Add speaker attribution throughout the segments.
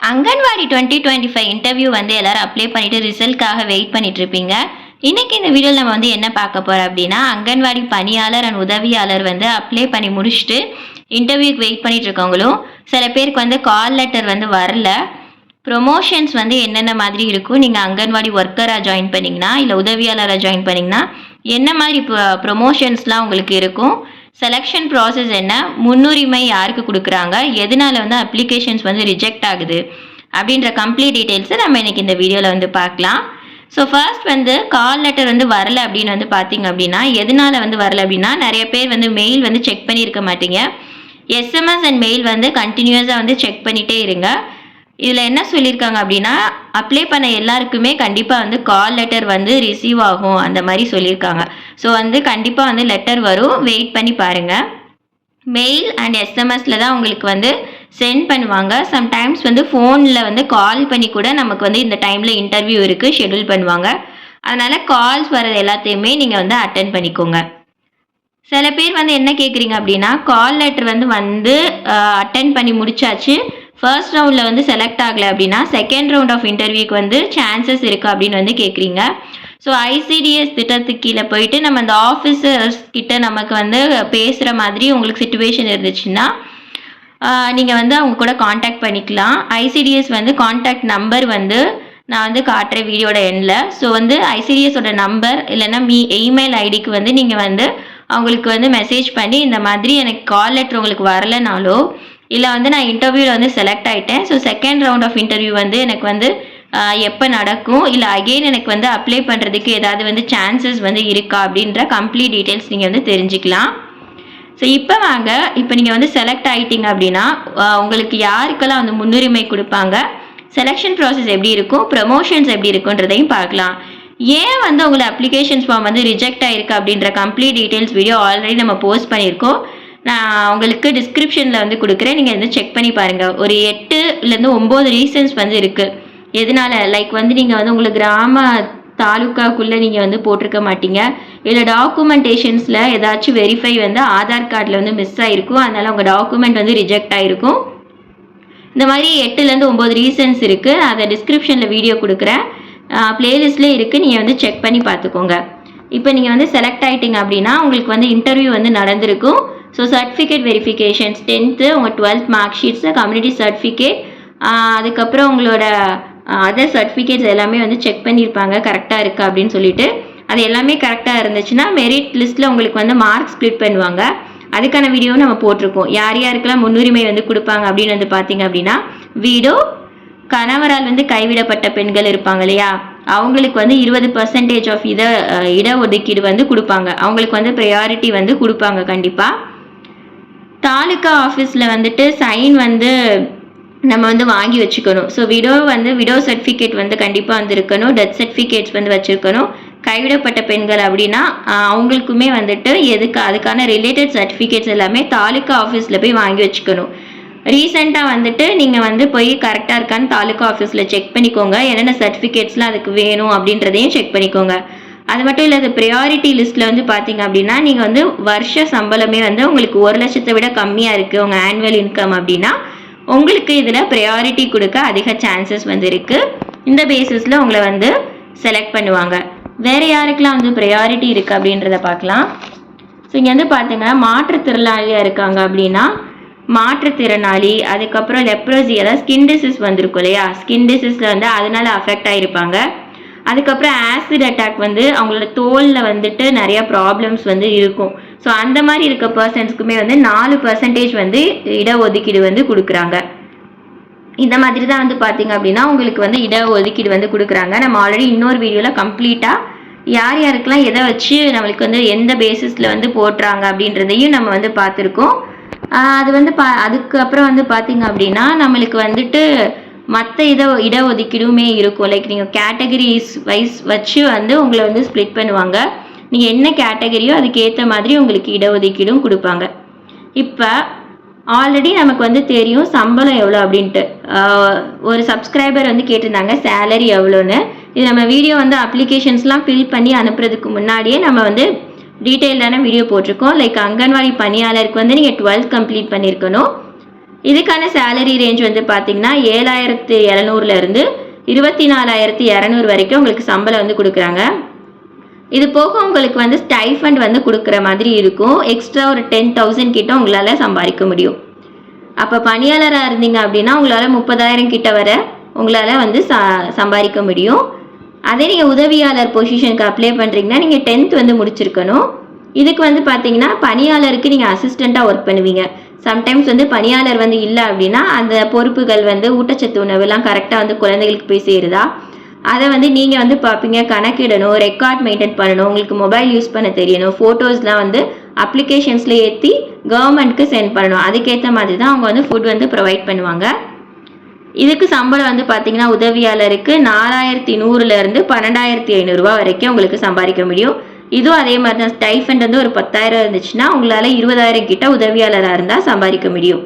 Speaker 1: Anganwadi twenty twenty five interview வந்து எல்லாரும் apply பண்ணிட்டு ரிசல்ட்காக வெயிட் பண்ணிட்டு இருப்பீங்க இன்னைக்கு இந்த வீடியோவில் நம்ம வந்து என்ன பார்க்க போறோம் அப்படின்னா அங்கன்வாடி பணியாளர் அண்ட் உதவியாளர் வந்து அப்ளை பண்ணி முடிச்சுட்டு இன்டர்வியூக்கு வெயிட் பண்ணிட்டு இருக்கவங்களும் சில பேருக்கு வந்து கால் லெட்டர் வந்து வரல. ப்ரொமோஷன்ஸ் வந்து என்னென்ன மாதிரி இருக்கும்? நீங்கள் அங்கன்வாடி ஒர்க்கராக ஜாயின் பண்ணீங்கன்னா இல்லை உதவியாளராக ஜாயின் பண்ணிங்கன்னா என்ன மாதிரி ப்ரொமோஷன்ஸ்லாம் உங்களுக்கு இருக்கும்? செலெக்ஷன் ப்ராசஸ் என்ன? முன்னுரிமை யாருக்கு கொடுக்குறாங்க? எதனால வந்து அப்ளிகேஷன்ஸ் வந்து ரிஜெக்ட் ஆகுது? அப்படின்ற கம்ப்ளீட் டீட்டெயில்ஸை நம்ம இன்றைக்கி இந்த வீடியோவில் வந்து பார்க்கலாம். ஸோ ஃபர்ஸ்ட் வந்து கால் லெட்டர் வந்து வரல அப்படின்னு வந்து பார்த்தீங்க அப்படின்னா எதனால வந்து வரலை அப்படின்னா நிறைய பேர் வந்து மெயில் வந்து செக் பண்ணியிருக்க மாட்டீங்க. எஸ்எம்எஸ் அண்ட் மெயில் வந்து கண்டினியூஸாக வந்து செக் பண்ணிகிட்டே இருங்க. இதில் என்ன சொல்லியிருக்காங்க அப்படின்னா அப்ளை பண்ண எல்லாருக்குமே கண்டிப்பாக வந்து கால் லெட்டர் வந்து ரிசீவ் ஆகும் அந்த மாதிரி சொல்லியிருக்காங்க ஸோ வந்து கண்டிப்பாக வந்து லெட்டர் வரும். வெயிட் பண்ணி பாருங்கள் மெயில் அண்ட் எஸ்எம்எஸில் தான் உங்களுக்கு வந்து சென்ட் பண்ணுவாங்க. சம்டைம்ஸ் வந்து ஃபோனில் வந்து கால் பண்ணி கூட நமக்கு வந்து இந்த டைமில் இன்டர்வியூ இருக்குது ஷெட்யூல் பண்ணுவாங்க. அதனால் கால்ஸ் வர்றது எல்லாத்தையுமே நீங்கள் வந்து அட்டன் பண்ணிக்கோங்க. சில பேர் வந்து என்ன கேட்குறீங்க அப்படின்னா கால் லெட்டர் வந்து வந்து அட்டன் பண்ணி முடிச்சாச்சு. ஃபர்ஸ்ட் ரவுண்டில் வந்து செலக்ட் ஆகலை அப்படின்னா செகண்ட் ரவுண்ட் ஆஃப் இன்டர்வியூக்கு வந்து சான்சஸ் இருக்குது அப்படின்னு வந்து கேட்குறீங்க ஸோ ஐசிடிஎஸ் திட்டத்துக்கு கீழே போயிட்டு நம்ம அந்த ஆஃபீஸர்ஸ் கிட்ட நமக்கு வந்து பேசுகிற மாதிரி உங்களுக்கு சுச்சுவேஷன் இருந்துச்சுன்னா நீங்கள் வந்து அவங்க கூட காண்டாக்ட் பண்ணிக்கலாம். ஐசிடிஎஸ் வந்து காண்டாக்ட் நம்பர் வந்து நான் வந்து காட்டுற வீடியோட எண்டில் ஸோ வந்து ஐசிடிஎஸோட நம்பர் இல்லைன்னா மீ இமெயில் ஐடிக்கு வந்து நீங்கள் வந்து அவங்களுக்கு வந்து மெசேஜ் பண்ணி இந்த மாதிரி எனக்கு கால் லெட்டர் உங்களுக்கு வரலைனாலோ இல்லை வந்து நான் இன்டர்வியூவில் வந்து செலக்ட் ஆகிட்டேன் so second round of interview வந்து எனக்கு வந்து எப்போ நடக்கும்? இல்லை அகெயின் எனக்கு வந்து அப்ளை பண்ணுறதுக்கு ஏதாவது வந்து சான்சஸ் வந்து இருக்கா? அப்படின்ற கம்ப்ளீட் டீட்டெயில்ஸ் நீங்கள் வந்து தெரிஞ்சுக்கலாம். ஸோ இப்போ வாங்க. இப்போ நீங்கள் வந்து செலக்ட் ஆகிட்டீங்க அப்படின்னா உங்களுக்கு யாருக்கெல்லாம் வந்து முன்னுரிமை கொடுப்பாங்க? செலெக்ஷன் ப்ராசஸ் எப்படி இருக்கும்? ப்ரமோஷன்ஸ் எப்படி இருக்குன்றதையும் பார்க்கலாம். ஏன் வந்து உங்களை அப்ளிகேஷன்ஸ் ஃபார்ம் வந்து ரிஜெக்ட் ஆயிருக்கு அப்படின்ற கம்ப்ளீட் டீட்டெயில்ஸ் வீடியோ ஆல்ரெடி நம்ம போஸ்ட் பண்ணியிருக்கோம்? நான் உங்களுக்கு டிஸ்கிரிப்ஷனில் வந்து கொடுக்குறேன். நீங்கள் வந்து செக் பண்ணி பாருங்கள் ஒரு எட்டுலேருந்து ஒம்பது ரீசன்ஸ் வந்து இருக்குது எதனால? லைக் வந்து நீங்கள் வந்து உங்களுக்கு கிராம தாலுக்காக்குள்ளே நீங்கள் வந்து போட்டிருக்க மாட்டீங்க. இல்லை டாக்குமெண்டேஷன்ஸில் ஏதாச்சும் வெரிஃபை வந்து ஆதார் கார்டில் வந்து மிஸ் ஆகிருக்கும் அதனால் உங்கள் டாக்குமெண்ட் வந்து ரிஜெக்ட் ஆகிருக்கும் இந்த மாதிரி எட்டுலேருந்து ஒம்பது ரீசன்ஸ் இருக்குது அதை டிஸ்கிரிப்ஷனில் வீடியோ கொடுக்குறேன். ப்ளேலிஸ்ட்லேயே இருக்குது நீங்கள் வந்து செக் பண்ணி பார்த்துக்கோங்க. இப்போ நீங்கள் வந்து செலக்ட் ஆகிட்டீங்க அப்படின்னா உங்களுக்கு வந்து இன்டர்வியூ வந்து நடந்திருக்கும். ஸோ சர்டிஃபிகேட் வெரிஃபிகேஷன்ஸ் டென்த்து உங்கள் twelfth mark sheets community certificate அதுக்கப்புறம் உங்களோட அதர் சர்டிஃபிகேட்ஸ் எல்லாமே வந்து செக் பண்ணியிருப்பாங்க கரெக்டாக இருக்குது அப்படின்னு சொல்லிட்டு. அது எல்லாமே கரெக்டாக இருந்துச்சுன்னா மெரிட் லிஸ்ட்டில் உங்களுக்கு வந்து மார்க் ஸ்ப்ளிட் பண்ணுவாங்க. அதுக்கான வீடியோவும் நம்ம போட்டிருக்கோம். யார் யாருக்கெல்லாம் முன்னுரிமை வந்து கொடுப்பாங்க அப்படின்னு வந்து பார்த்தீங்க அப்படின்னா வீடோ கணவரால் வந்து கைவிடப்பட்ட பெண்கள் இருப்பாங்க இல்லையா? அவங்களுக்கு வந்து இருபது பர்சன்டேஜ் ஆஃப் இத இடஒதுக்கீடு வந்து கொடுப்பாங்க. அவங்களுக்கு வந்து ப்ரையாரிட்டி வந்து கொடுப்பாங்க கண்டிப்பாக தாலுக்கா ஆஃபீஸில் வந்துட்டு சைன் வந்து நம்ம வந்து வாங்கி வச்சுக்கணும். ஸோ விடோ வந்து விடோ சர்டிஃபிகேட் வந்து கண்டிப்பாக வந்து இருக்கணும் டெத் சர்டிஃபிகேட்ஸ் வந்து வச்சுருக்கணும். கைவிடப்பட்ட பெண்கள் அப்படின்னா அவங்களுக்குமே வந்துட்டு எதுக்கு அதுக்கான ரிலேட்டட் சர்டிஃபிகேட்ஸ் எல்லாமே தாலுக்கா ஆஃபீஸில் போய் வாங்கி வச்சுக்கணும். ரீசெண்டாக வந்துட்டு நீங்கள் வந்து போய் கரெக்டாக இருக்கான்னு தாலுக்கா ஆஃபீஸில் செக் பண்ணிக்கோங்க. என்னென்ன சர்டிஃபிகேட்ஸ்லாம் அதுக்கு வேணும் அப்படின்றதையும் செக் பண்ணிக்கோங்க. அது மட்டும் இல்லாத ப்ரையாரிட்டி லிஸ்ட்டில் வந்து பார்த்தீங்க அப்படின்னா நீங்கள் வந்து வருஷ சம்பளமே வந்து உங்களுக்கு ஒரு லட்சத்தை விட கம்மியாக இருக்குது உங்கள் ஆனுவல் இன்கம் அப்படின்னா உங்களுக்கு இதில் ப்ரையாரிட்டி கொடுக்க அதிக சான்சஸ் வந்து இருக்குது இந்த பேசிஸில் உங்களை வந்து செலக்ட் பண்ணுவாங்க. வேறு யாருக்கெல்லாம் வந்து ப்ரையாரிட்டி இருக்குது அப்படின்றத பார்க்கலாம். ஸோ இங்கே வந்து பார்த்தீங்கன்னா மாற்றுத்திறனாளியாக இருக்காங்க அப்படின்னா மாற்றுத்திறனாளி அதுக்கப்புறம் லெப்ரோசி அதாவது ஸ்கின் டிசீஸ் வந்திருக்கும் இல்லையா? ஸ்கின் டிசீஸில் வந்து அதனால அஃபெக்ட் ஆகிருப்பாங்க அதுக்கப்புறம் ஆசிட் அட்டாக் வந்து அவங்களோட தோலில் வந்துட்டு நிறையா ப்ராப்ளம்ஸ் வந்து இருக்கும். ஸோ அந்த மாதிரி இருக்க பர்சன்ஸ்க்குமே வந்து நாலு பர்சன்டேஜ் வந்து இடஒதுக்கீடு வந்து கொடுக்குறாங்க. இந்த மாதிரி தான் வந்து பார்த்தீங்க அப்படின்னா உங்களுக்கு வந்து இடஒதுக்கீடு வந்து கொடுக்குறாங்க. நம்ம ஆல்ரெடி இன்னொரு வீடியோவில் கம்ப்ளீட்டாக யார் யாருக்கெல்லாம் எதை வச்சு நம்மளுக்கு வந்து எந்த பேசிஸில் வந்து போட்டுறாங்க அப்படின்றதையும் நம்ம வந்து பார்த்துருக்கோம். அது வந்து பா அதுக்கப்புறம் வந்து பார்த்தீங்க அப்படின்னா நம்மளுக்கு வந்துட்டு மற்ற இட இடஒதுக்கீடுமே இருக்கும். லைக் நீங்கள் கேட்டகரிஸ் வைஸ் வச்சு வந்து உங்களை வந்து ஸ்ப்ளிட் பண்ணுவாங்க. நீங்கள் என்ன கேட்டகரியோ அதுக்கேற்ற மாதிரி உங்களுக்கு இடஒதுக்கீடும் கொடுப்பாங்க. இப்போ ஆல்ரெடி நமக்கு வந்து தெரியும் சம்பளம் எவ்வளோ அப்படின்ட்டு. ஒரு சப்ஸ்கிரைபர் வந்து கேட்டிருந்தாங்க சேலரி எவ்வளோன்னு இது நம்ம வீடியோ வந்து அப்ளிகேஷன்ஸ்லாம் ஃபில் பண்ணி அனுப்புறதுக்கு முன்னாடியே நம்ம வந்து டீட்டெயிலான வீடியோ போட்டிருக்கோம். லைக் அங்கன்வாடி பணியாளருக்கு வந்து நீங்கள் டுவெல்த் கம்ப்ளீட் பண்ணியிருக்கணும் இதுக்கான சேலரி ரேஞ்ச் வந்து பார்த்தீங்கன்னா ஏழாயிரத்து இரநூறுலேருந்து இருபத்தி நாலாயிரத்தி இரநூறு வரைக்கும் உங்களுக்கு சம்பளம் வந்து கொடுக்குறாங்க. இது போக உங்களுக்கு வந்து ஸ்டைஃபண்ட் வந்து கொடுக்குற மாதிரி இருக்கும். எக்ஸ்ட்ரா ஒரு டென் தௌசண்ட் கிட்ட உங்களால் சம்பாதிக்க முடியும். அப்போ பணியாளராக இருந்தீங்க அப்படின்னா உங்களால் முப்பதாயிரம் கிட்ட வர உங்களால் வந்து ச சம்பாதிக்க முடியும். அதே நீங்கள் உதவியாளர் பொசிஷனுக்கு அப்ளை பண்ணுறீங்கன்னா நீங்கள் டென்த் வந்து முடிச்சிருக்கணும். இதுக்கு வந்து பார்த்தீங்கன்னா பணியாளருக்கு நீங்கள் அசிஸ்டண்ட்டாக ஒர்க் பண்ணுவீங்க. சம்டைம்ஸ் வந்து பணியாளர் வந்து இல்லை அப்படின்னா அந்த பொறுப்புகள் வந்து ஊட்டச்சத்து உணவுலாம் கரெக்டாக வந்து குழந்தைகளுக்கு போய் சேருதா? அதை வந்து நீங்கள் வந்து பார்ப்பீங்க கணக்கிடணும் ரெக்கார்ட் மெயின்டைன் பண்ணணும் உங்களுக்கு மொபைல் யூஸ் பண்ண தெரியணும் ஃபோட்டோஸ்லாம் வந்து அப்ளிகேஷன்ஸில் ஏற்றி கவர்மெண்ட்க்கு சென்ட் பண்ணணும். அதுக்கேற்ற மாதிரி தான் அவங்க வந்து ஃபுட் வந்து ப்ரொவைட் பண்ணுவாங்க. இதுக்கு சம்பளம் வந்து பார்த்தீங்கன்னா உதவியாளருக்கு நாலாயிரத்தி நூறுலேருந்து பன்னெண்டாயிரத்தி ஐநூறுரூவா வரைக்கும் உங்களுக்கு சம்பாதிக்க முடியும். இதுவும் அதே மாதிரி தான் ஸ்டைஃபண்ட் வந்து ஒரு பத்தாயிரம் இருந்துச்சுன்னா உங்களால் இருபதாயிரம் கிட்ட உதவியாளராக இருந்தால் சம்பாதிக்க முடியும்.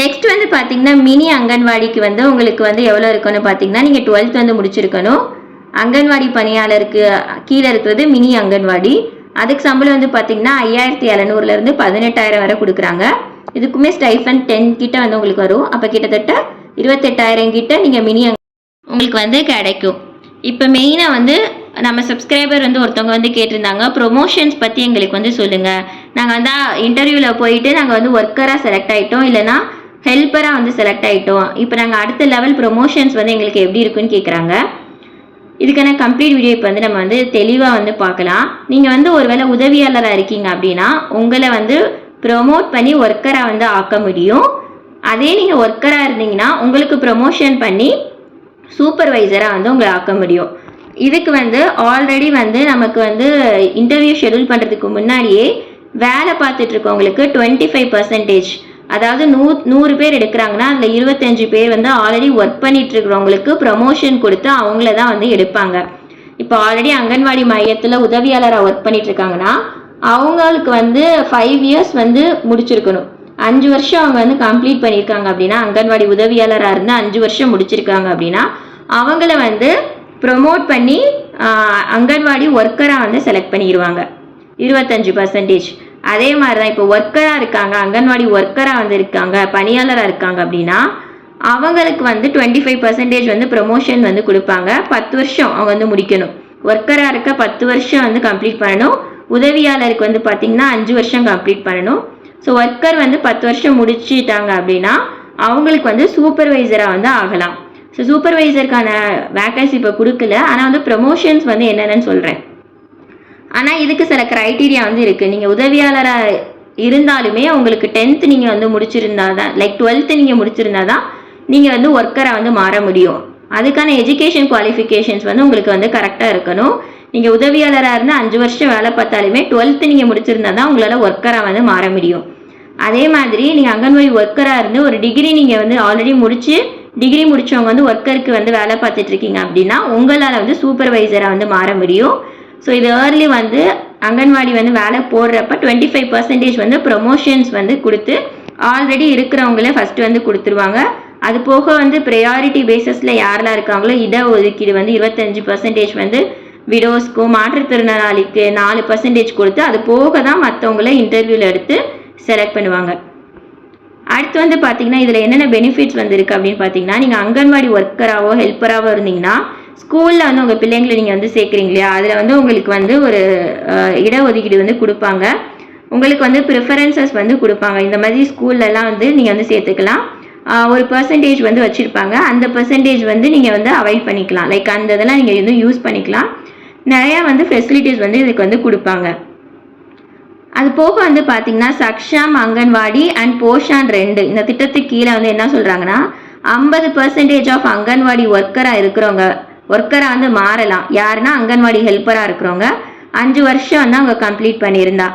Speaker 1: நெக்ஸ்ட் வந்து பார்த்தீங்கன்னா மினி அங்கன்வாடிக்கு வந்து உங்களுக்கு வந்து எவ்வளோ இருக்குன்னு பார்த்தீங்கன்னா நீங்கள் டுவெல்த் வந்து முடிச்சிருக்கணும். அங்கன்வாடி பணியாளருக்கு கீழே இருக்கிறது மினி அங்கன்வாடி. அதுக்கு சம்பளம் வந்து பார்த்தீங்கன்னா ஐயாயிரத்தி எழுநூறுலேருந்து பதினெட்டாயிரம் வரை கொடுக்குறாங்க. இதுக்குமே ஸ்டைஃபன் டென் கிட்ட வந்து உங்களுக்கு வரும். அப்போ கிட்டத்தட்ட இருபத்தெட்டாயிரம் கிட்ட நீங்கள் மினி உங்களுக்கு வந்து கிடைக்கும். இப்போ மெயினாக வந்து நம்ம சப்ஸ்கிரைபர் வந்து ஒருத்தவங்க வந்து கேட்டிருந்தாங்க ப்ரொமோஷன்ஸ் பற்றி எங்களுக்கு வந்து சொல்லுங்கள் நாங்கள் வந்து இன்டர்வியூவில் போயிட்டு நாங்கள் வந்து ஒர்க்கராக செலக்ட் ஆகிட்டோம் இல்லைனா ஹெல்ப்பராக வந்து செலக்ட் ஆகிட்டோம் இப்போ நாங்கள் அடுத்த லெவல் ப்ரொமோஷன்ஸ் வந்து எங்களுக்கு எப்படி இருக்குன்னு கேட்குறாங்க இதுக்கான கம்ப்ளீட் வீடியோ இப்போ வந்து நம்ம வந்து தெளிவாக வந்து பார்க்கலாம். நீங்கள் வந்து ஒருவேளை உதவியாளராக இருக்கீங்க அப்படின்னா உங்களை வந்து ப்ரொமோட் பண்ணி ஒர்க்கராக வந்து ஆக்க முடியும். அதே நீங்கள் ஒர்க்கராக இருந்தீங்கன்னா உங்களுக்கு ப்ரொமோஷன் பண்ணி சூப்பர்வைசராக வந்து உங்களை ஆக்க முடியும். இதுக்கு வந்து ஆல்ரெடி வந்து நமக்கு வந்து இன்டர்வியூ ஷெடியூல் பண்ணுறதுக்கு முன்னாடியே வேலை பார்த்துட்டு இருக்கவங்களுக்கு டுவெண்ட்டி ஃபைவ் பர்சன்டேஜ் அதாவது நூ நூறு பேர் எடுக்கிறாங்கன்னா அதில் இருபத்தஞ்சு பேர் வந்து ஆல்ரெடி ஒர்க் பண்ணிட்டு இருக்கிறவங்களுக்கு ப்ரமோஷன் கொடுத்து அவங்கள தான் வந்து எடுப்பாங்க. இப்போ ஆல்ரெடி அங்கன்வாடி மையத்தில் உதவியாளராக ஒர்க் பண்ணிட்டு இருக்காங்கன்னா அவங்களுக்கு வந்து ஃபைவ் இயர்ஸ் வந்து முடிச்சிருக்கணும். அஞ்சு வருஷம் அவங்க வந்து கம்ப்ளீட் பண்ணியிருக்காங்க அப்படின்னா அங்கன்வாடி உதவியாளராக இருந்து அஞ்சு வருஷம் முடிச்சிருக்காங்க அப்படின்னா அவங்கள வந்து ப்ரொமோட் பண்ணி அங்கன்வாடி ஒர்க்கராக வந்து செலக்ட் பண்ணிடுவாங்க இருபத்தஞ்சு பர்சன்டேஜ் அதே மாதிரி தான் இப்போ ஒர்க்கராக இருக்காங்க அங்கன்வாடி ஒர்க்கராக வந்து இருக்காங்க பணியாளராக இருக்காங்க அப்படின்னா அவங்களுக்கு வந்து டுவெண்ட்டி ஃபைவ் பர்சன்டேஜ் வந்து ப்ரொமோஷன் வந்து கொடுப்பாங்க. பத்து வருஷம் அவங்க வந்து முடிக்கணும். ஒர்க்கராக இருக்க பத்து வருஷம் வந்து கம்ப்ளீட் பண்ணணும். உதவியாளருக்கு வந்து பார்த்தீங்கன்னா அஞ்சு வருஷம் கம்ப்ளீட் பண்ணணும். ஸோ ஒர்க்கர் வந்து பத்து வருஷம் முடிச்சிட்டாங்க அப்படின்னா அவங்களுக்கு வந்து சூப்பர்வைசராக வந்து ஆகலாம். ஸோ சூப்பர்வைசருக்கான வேக்கன்சி இப்போ கொடுக்கல. ஆனால் வந்து ப்ரமோஷன்ஸ் வந்து என்னென்னு சொல்கிறேன் ஆனால் இதுக்கு சில க்ரைட்டீரியா வந்து இருக்குது நீங்கள் உதவியாளராக இருந்தாலுமே உங்களுக்கு டென்த்து நீங்கள் வந்து முடிச்சிருந்தா தான் லைக் டுவெல்த்து நீங்கள் முடிச்சிருந்தா தான் நீங்கள் வந்து ஒர்க்கராக வந்து மாற முடியும். அதுக்கான எஜுகேஷன் குவாலிஃபிகேஷன்ஸ் வந்து உங்களுக்கு வந்து கரெக்டாக இருக்கணும். நீங்கள் உதவியாளராக இருந்து அஞ்சு வருஷம் வேலை பார்த்தாலுமே டுவெல்த்து நீங்கள் முடிச்சிருந்தா தான் உங்களால் ஒர்க்கராக வந்து மாற முடியும். அதே மாதிரி நீங்கள் அங்கன்வாடி ஒர்க்கராக இருந்து ஒரு டிகிரி நீங்கள் வந்து ஆல்ரெடி முடித்து டிகிரி முடித்தவங்க வந்து ஒர்க்கருக்கு வந்து வேலை பார்த்துட்டு இருக்கீங்க அப்படின்னா உங்களால் வந்து சூப்பர்வைசராக வந்து மாற முடியும். ஸோ இது ஏர்லி வந்து அங்கன்வாடி வந்து வேலை போடுறப்ப டுவெண்ட்டி ஃபைவ் பர்சன்டேஜ் வந்து ப்ரொமோஷன்ஸ் வந்து கொடுத்து ஆல்ரெடி இருக்கிறவங்களே ஃபஸ்ட்டு வந்து கொடுத்துருவாங்க. அது போக வந்து ப்ரையாரிட்டி பேசிஸில் யாரெல்லாம் இருக்காங்களோ இட ஒதுக்கீடு வந்து இருபத்தஞ்சு பர்சன்டேஜ் வந்து விடோஸ்க்கும் மாற்றுத்திறனாளிக்கு நாலு பர்சன்டேஜ் கொடுத்து அது போக தான் மற்றவங்கள இன்டர்வியூவில் எடுத்து செலக்ட் பண்ணுவாங்க. அடுத்து வந்து பார்த்தீங்கன்னா இதில் என்னென்ன பெனிஃபிட்ஸ் வந்துருக்கு அப்படின்னு பார்த்தீங்கன்னா நீங்கள் அங்கன்வாடி ஒர்க்கராகவோ ஹெல்ப்பராகவோ இருந்தீங்கன்னா ஸ்கூலில் வந்து உங்கள் பிள்ளைங்களை நீங்கள் வந்து சேர்க்குறீங்க இல்லையா? அதில் வந்து உங்களுக்கு வந்து ஒரு இடஒதுக்கீடு வந்து கொடுப்பாங்க. உங்களுக்கு வந்து ப்ரிஃபரன்சஸ் வந்து கொடுப்பாங்க. இந்த மாதிரி ஸ்கூல்லலாம் வந்து நீங்கள் வந்து சேர்த்துக்கலாம். ஒரு பர்சன்டேஜ் வந்து வச்சுருப்பாங்க. அந்த பர்சன்டேஜ் வந்து நீங்கள் வந்து அவாய்ட் பண்ணிக்கலாம். லைக் அந்த இதெல்லாம் நீங்கள் வந்து யூஸ் பண்ணிக்கலாம். நிறையா வந்து ஃபெசிலிட்டிஸ் வந்து இதுக்கு வந்து கொடுப்பாங்க. அது போக வந்து பார்த்தீங்கன்னா சக்ஷாம் அங்கன்வாடி அண்ட் போஷான் ரெண்டு. இந்த திட்டத்துக்கு கீழே வந்து என்ன சொல்கிறாங்கன்னா ஐம்பது பர்சன்டேஜ் ஆஃப் அங்கன்வாடி ஒர்க்கராக இருக்கிறவங்க ஒர்க்கராக வந்து மாறலாம். யாருன்னா அங்கன்வாடி ஹெல்ப்பராக இருக்கிறவங்க. அஞ்சு வருஷம் வந்து அவங்க கம்ப்ளீட் பண்ணியிருந்தா.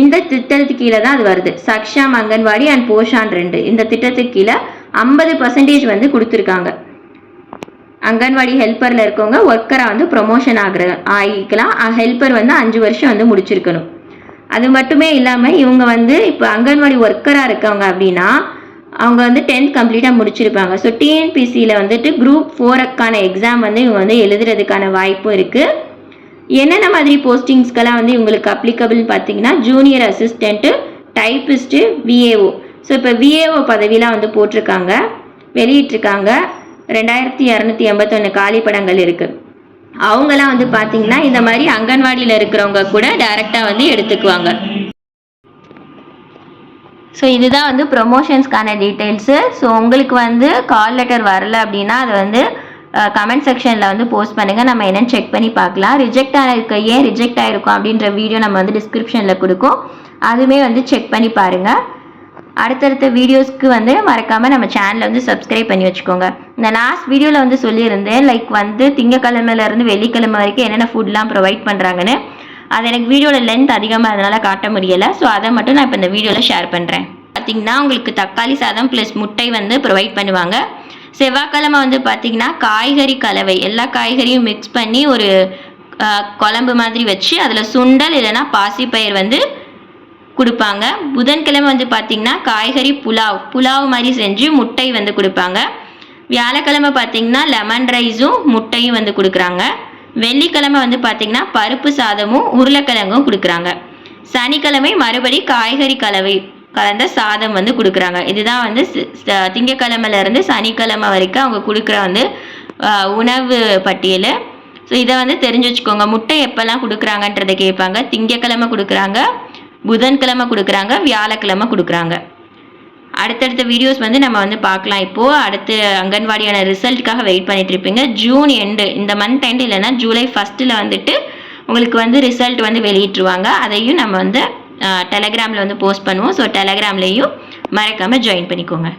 Speaker 1: இந்த திட்டத்துக்கு கீழே தான் அது வருது. சக்ஷாம் அங்கன்வாடி அண்ட் போஷான் ரெண்டு. இந்த திட்டத்துக்கு கீழே ஐம்பது பர்சன்டேஜ் வந்து கொடுத்துருக்காங்க. அங்கன்வாடி ஹெல்ப்பரில் இருக்கவங்க ஒர்க்கராக வந்து ப்ரொமோஷன் ஆகிற ஆகிக்கலாம். ஹெல்ப்பர் வந்து அஞ்சு வருஷம் வந்து முடிச்சிருக்கணும். அது மட்டுமே இல்லாமல் இவங்க வந்து இப்போ அங்கன்வாடி ஒர்க்கராக இருக்கவங்க அப்படின்னா அவங்க வந்து டென்த் கம்ப்ளீட்டாக முடிச்சிருப்பாங்க. ஸோ டிஎன்பிசியில் வந்துட்டு குரூப் ஃபோருக்கான எக்ஸாம் வந்து இவங்க வந்து எழுதுறதுக்கான வாய்ப்பும் இருக்குது என்னென்ன மாதிரி போஸ்டிங்ஸ்க்கெல்லாம் வந்து இவங்களுக்கு அப்ளிகபிள்னு பார்த்தீங்கன்னா junior assistant typist VAO so இப்போ விஏஓ பதவியெலாம் வந்து போட்டிருக்காங்க வெளியிட்டிருக்காங்க. ரெண்டாயிரத்தி இரநூத்தி எண்பத்தொன்று காலி படங்கள் இருக்குது அவங்கெல்லாம் வந்து பார்த்தீங்கன்னா இந்த மாதிரி அங்கன்வாடியில் இருக்கிறவங்க கூட டைரெக்டாக வந்து எடுத்துக்குவாங்க. ஸோ இதுதான் வந்து ப்ரொமோஷன்ஸ்க்கான டீட்டெயில்ஸு ஸோ உங்களுக்கு வந்து கால் லெட்டர் வரல அப்படின்னா அது வந்து கமெண்ட் செக்ஷனில் வந்து போஸ்ட் பண்ணுங்கள் நம்ம என்னென்னு செக் பண்ணி பார்க்கலாம். ரிஜெக்ட் ஆகிருக்க ஏன் ரிஜெக்ட் ஆகிருக்கும் அப்படின்ற வீடியோ நம்ம வந்து டிஸ்கிரிப்ஷனில் கொடுக்கும். அதுவுமே வந்து செக் பண்ணி பாருங்கள் அடுத்தடுத்த வீடியோஸ்க்கு வந்து மறக்காமல் நம்ம சேனலை வந்து சப்ஸ்கிரைப் பண்ணி வச்சுக்கோங்க. இந்த லாஸ்ட் வீடியோவில் வந்து சொல்லியிருந்தேன் லைக் வந்து திங்கக்கிழமையிலேருந்து வெள்ளிக்கிழமை வரைக்கும் என்னென்ன ஃபுட்லாம் ப்ரொவைட் பண்ணுறாங்கன்னு அது எனக்கு வீடியோவில் லென்த் அதிகமாக அதனால் காட்ட முடியலை. ஸோ அதை மட்டும் நான் இப்போ இந்த வீடியோவில் ஷேர் பண்ணுறேன் பார்த்தீங்கன்னா உங்களுக்கு தக்காளி சாதம் ப்ளஸ் முட்டை வந்து ப்ரொவைட் பண்ணுவாங்க. செவ்வாய்க்கிழமை வந்து பார்த்தீங்கன்னா காய்கறி கலவை. எல்லா காய்கறியும் மிக்ஸ் பண்ணி ஒரு குழம்பு மாதிரி வச்சு அதில் சுண்டல் இல்லைன்னா பாசிப்பயிர் வந்து கொடுப்பாங்க. புதன்கிழமை வந்து பார்த்தீங்கன்னா காய்கறி புலாவ். புலாவ் மாதிரி செஞ்சு முட்டை வந்து கொடுப்பாங்க. வியாழக்கிழமை பார்த்தீங்கன்னா லெமன் ரைஸும் முட்டையும் வந்து கொடுக்குறாங்க. வெள்ளிக்கிழமை வந்து பார்த்தீங்கன்னா பருப்பு சாதமும் உருளைக்கிழங்கும் கொடுக்குறாங்க. சனிக்கிழமை மறுபடி காய்கறி கலவை கலந்த சாதம் வந்து கொடுக்குறாங்க. இதுதான் வந்து திங்கக்கிழமையிலேருந்து சனிக்கிழமை வரைக்கும் அவங்க கொடுக்குற வந்து உணவு பட்டியல். ஸோ இதை வந்து தெரிஞ்சு வச்சுக்கோங்க. முட்டை எப்போல்லாம் கொடுக்குறாங்கன்றதை கேட்பாங்க. திங்கக்கிழமை கொடுக்குறாங்க. புதன்கிழமை கொடுக்குறாங்க வியாழக்கிழமை கொடுக்குறாங்க. அடுத்தடுத்த வீடியோஸ் வந்து நம்ம வந்து பார்க்கலாம். இப்போது அடுத்து அங்கன்வாடியான ரிசல்ட்டுக்காக வெயிட் பண்ணிட்டு இருப்பீங்க. ஜூன் எண்டு இந்த மந்த் எண்டு இல்லைன்னா ஜூலை ஃபஸ்ட்டில் வந்துட்டு உங்களுக்கு வந்து ரிசல்ட் வந்து வெளியிட்டுருவாங்க. அதையும் நம்ம வந்து டெலகிராமில் வந்து போஸ்ட் பண்ணுவோம். ஸோ டெலகிராம்லேயும் மறக்காமல் ஜாயின் பண்ணிக்கோங்க.